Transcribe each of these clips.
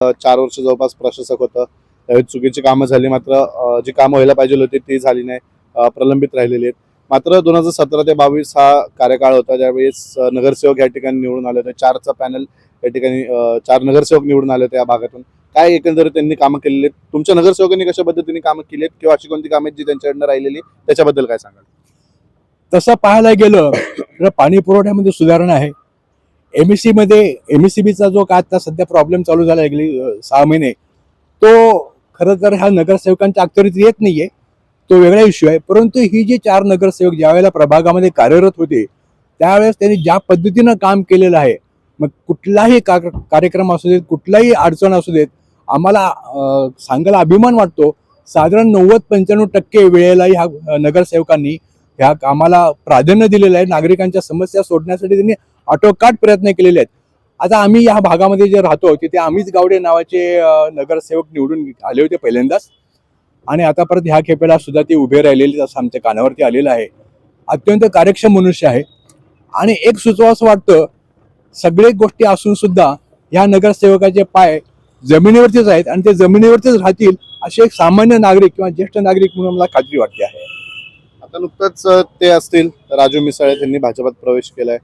चार वर्ष जवळपास प्रशासक होतं. त्यावेळी चुकीची कामं झाली मात्र जी कामं व्हायला पाहिजे होती ती झाली नाही. प्रलंबित राहिलेली आहेत. मात्र दोन हजार सतरा ते बावीस हा कार्यकाळ होता ज्यावेळेस नगरसेवक या ठिकाणी निवडून आले होते. चारचा पॅनल या ठिकाणी चार नगरसेवक निवडून आले होते या भागातून. काय एकंदरीत त्यांनी कामं केलेली आहेत? तुमच्या नगरसेवकांनी कशा पद्धतीने कामं केली आहेत? किंवा अशी कोणती कामं आहेत जी त्यांच्याकडनं राहिलेली? त्याच्याबद्दल काय सांगाल? तसं पाहायला गेलं तर पाणी पुरवठ्यामध्ये सुधारणा आहे. एम एस सीमध्ये एम एस सी बीचा जो काय आता सध्या प्रॉब्लेम चालू झाला आहे गेली सहा महिने तो खरं तर ह्या नगरसेवकांच्या अखत्यारीत येत नाहीये. तो वेगळा इश्यू आहे. परंतु ही जी चार नगरसेवक ज्या वेळेला प्रभागामध्ये कार्यरत होते त्यावेळेस त्यांनी ज्या पद्धतीनं काम केलेलं आहे मग कुठलाही का कार्यक्रम असू देत कुठलाही अडचण असू देत आम्हाला सांगायला अभिमान वाटतो. साधारण नव्वद पंच्याण्णव टक्के वेळेला ह्या नगरसेवकांनी ह्या कामाला प्राधान्य दिलेलं आहे. नागरिकांच्या समस्या सोडण्यासाठी त्यांनी आटोकाट प्रयत्न केलेले आहेत. आता आम्ही या भागामध्ये जे राहतो तिथे आम्हीच गावडे नावाचे नगरसेवक निवडून आले होते पहिल्यांदाच. आणि आता परत ह्या खेपेला सुद्धा ते उभे राहिलेले असं आमच्या कानावरती आलेलं आहे. अत्यंत कार्यक्षम मनुष्य आहे. आणि एक सुचवा असं वाटतं सगळे गोष्टी असून सुद्धा ह्या नगरसेवकाचे पाय जमिनीवरतीच आहेत आणि ते जमिनीवरतीच राहतील असे एक सामान्य नागरिक किंवा ज्येष्ठ नागरिक म्हणून मला खात्री वाटते आहे. आता नुकतंच ते असतील. राजू मिसाळे त्यांनी भाजपात प्रवेश केलाय.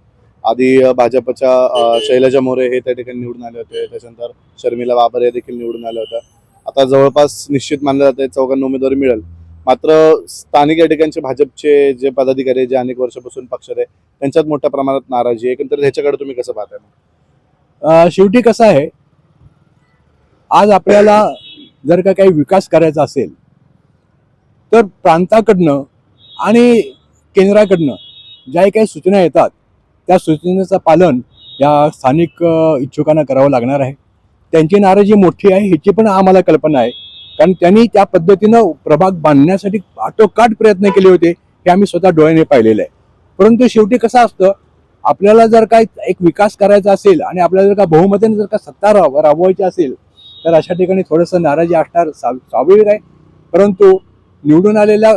आधी भाजपच्या शैलजा मोरे हे त्या ठिकाणी निवडून आले होते. त्याच्यानंतर शर्मिला बाबर हे देखील निवडून आल्या होत्या. आता जवळपास निश्चित मानलं जाते चौघांना उमेदवारी मिळेल. मात्र स्थानिक या ठिकाणचे भाजपचे जे पदाधिकारी जे अनेक वर्षापासून पक्षात आहे त्यांच्यात मोठ्या प्रमाणात नाराजी आहे. एकंदर ह्याच्याकडे तुम्ही कसं पाहताय? शेवटी कसं आहे आज आपल्याला जर का काही विकास करायचा असेल तर प्रांताकडनं आणि केंद्राकडनं ज्या काही सूचना येतात त्या सूचनेचं पालन या स्थानिक इच्छुकांना करावं लागणार आहे. त्यांची नाराजी मोठी आहे ह्याची पण आम्हाला कल्पना आहे. कारण त्यांनी त्या पद्धतीनं प्रभाग बांधण्यासाठी आटोकाट प्रयत्न केले होते हे आम्ही स्वतः डोळ्याने पाहिलेलं आहे. परंतु शेवटी कसं असतं आपल्याला जर काय एक विकास करायचा असेल आणि आपल्याला जर का बहुमताने जर का सत्ता राब राबवायची असेल तर अशा ठिकाणी थोडंसं नाराजी असणार साव स्वाभाविक आहे परंतु निवडून आलेल्या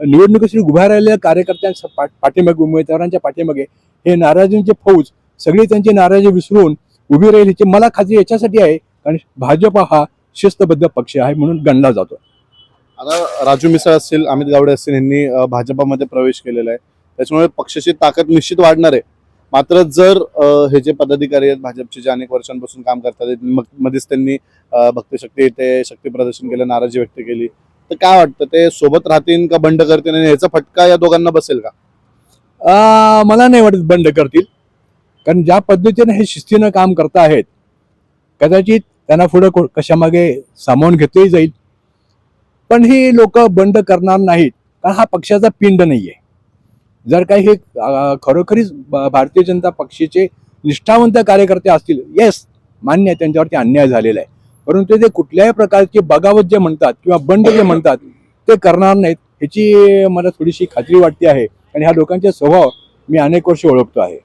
निवडणुकीसाठी उभ्या राहिलेल्या कार्यकर्त्यांच्या पाठ पाठीमागे उमेदवारांच्या पाठीमागे हे नाराजींचे फौज सगळी त्यांची नाराजी विसरून उभी राहील ह्याची मला खात्री याच्यासाठी आहे कारण भाजप हा शिस्तबद्ध पक्ष आहे म्हणून गणला जातो आता राजू मिसाळ असतील अमित गावडे असतील यांनी भाजपामध्ये प्रवेश केलेला आहे. त्याच्यामुळे पक्षाची ताकद निश्चित वाढणार आहे. मात्र जर हे जे पदाधिकारी आहेत भाजपचे जे अनेक वर्षांपासून काम करतात मध्येच त्यांनी भक्तशक्ती येथे शक्ती प्रदर्शन केलं नाराजी व्यक्त केली तर काय वाटतं ते सोबत राहतील का बंड करतील आणि याचा फटका या दोघांना बसेल का? अं, मला नाही वाटत बंड करतील. कारण ज्या पद्धतीने हे शिस्तीनं काम करत आहेत कदाचित त्यांना पुढे को- कशामागे सामावून घेतलंही जाईल. पण ही लोक बंड करणार नाहीत कारण हा पक्षाचा पिंड नाहीये. जर काही हे खरोखरीच ब- भारतीय जनता पक्षाचे निष्ठावंत कार्यकर्ते असतील येस मान्य आहे त्यांच्यावरती अन्याय झालेला आहे. परंतु ते कुठल्याही प्रकारचे बगावत जे म्हणतात किंवा बंड जे म्हणतात ते करणार नाहीत ह्याची मला थोडीशी खात्री वाटते आहे. आणि ह्या लोकांचे स्वभाव मी अनेक वर्ष ओळखतो आहे.